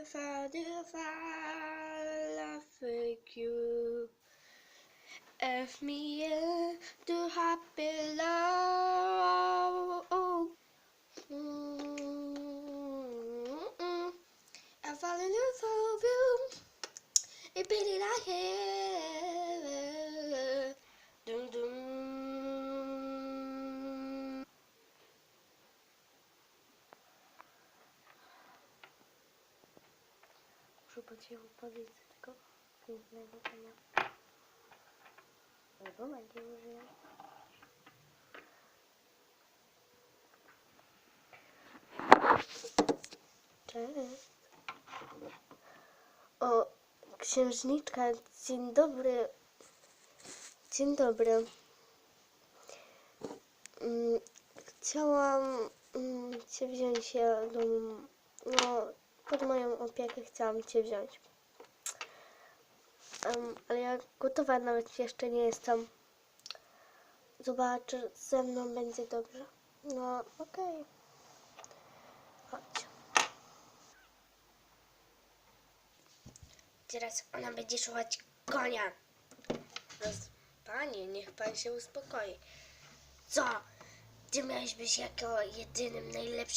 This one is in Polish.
if I, do if I like you. F me in to happy love. Mm-mm. I fall in love with you. It beat like hell. Po cichu podejść do tego pięknego konia. Albo będzie użyję. Cześć. O, księżniczka, dzień dobry. Dzień dobry. Mm, Chciałam mm, Cię wziąć się do... No, pod moją opiekę chciałam Cię wziąć. Em, ale ja gotowa nawet jeszcze nie jestem. Zobacz, ze mną będzie dobrze. No, okej. Chodź. Teraz ona będzie szukać konia. Roz... Panie, niech pan się uspokoi. Co? Ty miałeś być jako jedynym, najlepszym